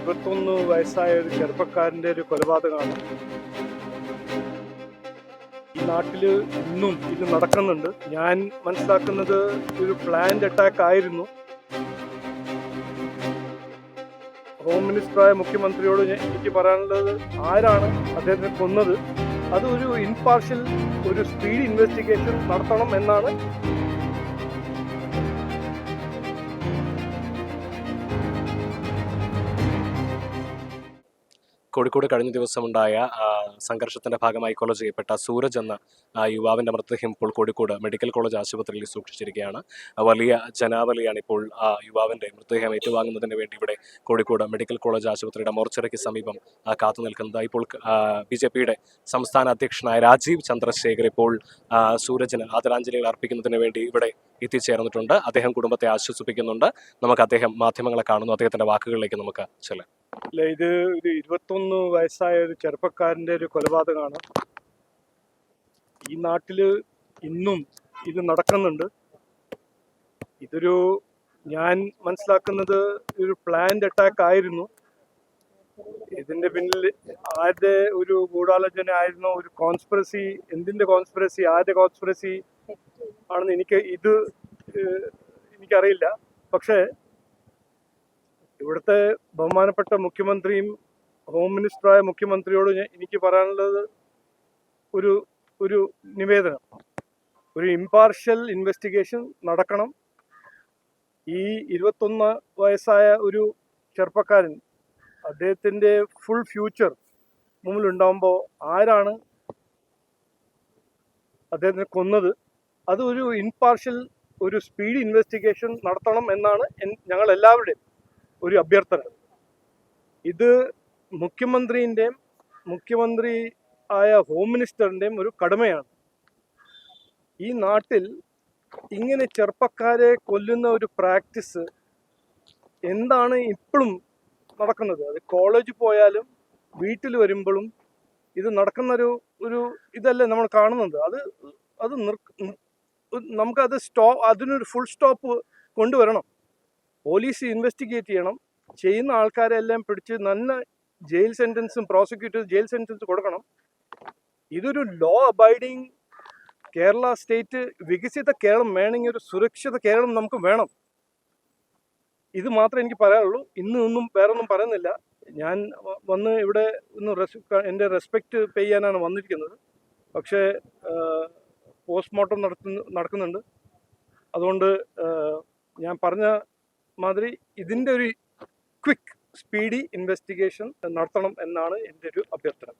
ഇരുപത്തൊന്ന് വയസ്സായ ഒരു ചെറുപ്പക്കാരന്റെ ഒരു കൊലപാതകമാണ്. ഈ നാട്ടിൽ ഇന്നും ഇത് നടക്കുന്നുണ്ട്. ഞാൻ മനസ്സിലാക്കുന്നത് ഒരു പ്ലാന്റ് അറ്റാക്ക് ആയിരുന്നു. ഹോം മിനിസ്റ്ററായ മുഖ്യമന്ത്രിയോട് എനിക്ക് പറയാനുള്ളത് ആരാണ് അദ്ദേഹത്തെ കൊന്നത്? അത് ഒരു ഇൻപാർഷ്യൽ ഒരു സ്പീഡ് ഇൻവെസ്റ്റിഗേഷൻ നടത്തണം എന്നാണ് കോഴിക്കോട് കഴിഞ്ഞ ദിവസമുണ്ടായ സംഘർഷത്തിന്റെ ഭാഗമായി കൊല ചെയ്യപ്പെട്ട സൂരജ് എന്ന യുവാവിന്റെ മൃതദേഹം ഇപ്പോൾ കോഴിക്കോട് മെഡിക്കൽ കോളേജ് ആശുപത്രിയിൽ സൂക്ഷിച്ചിരിക്കുകയാണ്. വലിയ ജനാവലിയാണ് ഇപ്പോൾ ആ യുവാവിന്റെ മൃതദേഹം ഏറ്റുവാങ്ങുന്നതിന് വേണ്ടി ഇവിടെ കോഴിക്കോട് മെഡിക്കൽ കോളേജ് ആശുപത്രിയുടെ മോർച്ചറിക്ക് സമീപം കാത്തു നിൽക്കുന്നത്. ഇപ്പോൾ ബി ജെ പിയുടെ സംസ്ഥാന അധ്യക്ഷനായ രാജീവ് ചന്ദ്രശേഖർ ഇപ്പോൾ സൂരജിന് ആദരാഞ്ജലികൾ അർപ്പിക്കുന്നതിന് വേണ്ടി ഇവിടെ എത്തിച്ചേർന്നിട്ടുണ്ട്. അദ്ദേഹം കുടുംബത്തെ ആശ്വസിപ്പിക്കുന്നുണ്ട്. നമുക്ക് അദ്ദേഹം മാധ്യമങ്ങളെ കാണുന്നു. അദ്ദേഹത്തിന്റെ വാക്കുകളിലേക്ക് നമുക്ക് ചെല്ലാം. അല്ല ഇത് ഒരു ഇരുപത്തൊന്ന് വയസ്സായ ഒരു ചെറുപ്പക്കാരന്റെ ഒരു കൊലപാതകമാണ്. ഈ നാട്ടിൽ ഇന്നും ഇത് നടക്കുന്നുണ്ട്. ഇതൊരു ഞാൻ മനസ്സിലാക്കുന്നത് ഒരു പ്ലാൻഡ് അറ്റാക്ക് ആയിരുന്നു. ഇതിന്റെ പിന്നിൽ ആരുടെ ഒരു ഗൂഢാലോചന ആയിരുന്നു ഒരു കോൺസ്പിറസി എന്തിന്റെ കോൺസ്പിറസി ആരുടെ കോൺസ്പിറസി ആണെന്ന് എനിക്ക് ഇത് എനിക്കറിയില്ല. പക്ഷേ ഇവിടുത്തെ ബഹുമാനപ്പെട്ട മുഖ്യമന്ത്രിയും ഹോം മിനിസ്റ്ററായ മുഖ്യമന്ത്രിയോട് എനിക്ക് പറയാനുള്ളത് ഒരു ഒരു നിവേദനം. ഒരു ഇമ്പാർഷ്യൽ ഇൻവെസ്റ്റിഗേഷൻ നടക്കണം. ഈ ഇരുപത്തൊന്ന് വയസ്സായ ഒരു ചെറുപ്പക്കാരൻ അദ്ദേഹത്തിന്റെ ഫുൾ ഫ്യൂച്ചർ മുമ്പിലുണ്ടാകുമ്പോൾ ആരാണ് അദ്ദേഹത്തിനെ കൊന്നത്? അത് ഒരു ഇൻപാർഷ്യൽ ഒരു സ്പീഡ് ഇൻവെസ്റ്റിഗേഷൻ നടത്തണം എന്നാണ് ഞങ്ങൾ എല്ലാവരുടെയും ഒരു അഭ്യർത്ഥന. ഇത് മുഖ്യമന്ത്രിന്റെയും മുഖ്യമന്ത്രി ആയ ഹോം മിനിസ്റ്ററിന്റെയും ഒരു കടമയാണ്. ഈ നാട്ടിൽ ഇങ്ങനെ ചെറുപ്പക്കാരെ കൊല്ലുന്ന ഒരു പ്രാക്ടീസ് എന്താണ് ഇപ്പോഴും നടക്കുന്നത്? അത് കോളേജിൽ പോയാലും വീട്ടിൽ വരുമ്പോഴും ഇത് നടക്കുന്നൊരു ഒരു ഇതല്ലേ നമ്മൾ കാണുന്നത്? അത് അത് നിർ- നമുക്കത് സ്റ്റോ അതിനൊരു ഫുൾ സ്റ്റോപ്പ് കൊണ്ടുവരണം. പോലീസ് ഇൻവെസ്റ്റിഗേറ്റ് ചെയ്യണം. ചെയ്യുന്ന ആൾക്കാരെ എല്ലാം പിടിച്ച് നല്ല ജയിൽ സെന്റൻസും പ്രോസിക്യൂട്ടേഴ്സ് ജയിൽ സെന്റൻസ് കൊടുക്കണം. ഇതൊരു ലോ അബൈഡിങ് കേരള സ്റ്റേറ്റ് വികസിത കേരളം വേണമെങ്കിൽ ഒരു സുരക്ഷിത കേരളം നമുക്ക് വേണം. ഇത് മാത്രമേ എനിക്ക് പറയാനുള്ളൂ. ഇന്ന് ഒന്നും വേറെ ഒന്നും പറയുന്നില്ല. ഞാൻ വന്ന് ഇവിടെ ഒന്ന് റെസ് എന്റെ റെസ്പെക്റ്റ് പേ ചെയ്യാനാണ് വന്നിരിക്കുന്നത്. പക്ഷേ പോസ്റ്റ്മോർട്ടം നടത്തുന്ന നടക്കുന്നുണ്ട്. അതുകൊണ്ട് ഞാൻ പറഞ്ഞ മാതിരി ഇതിന്റെ ഒരു ക്വിക്ക് സ്പീഡി ഇൻവെസ്റ്റിഗേഷൻ നടത്തണം എന്നാണ് എന്റെ ഒരു അഭ്യർത്ഥന.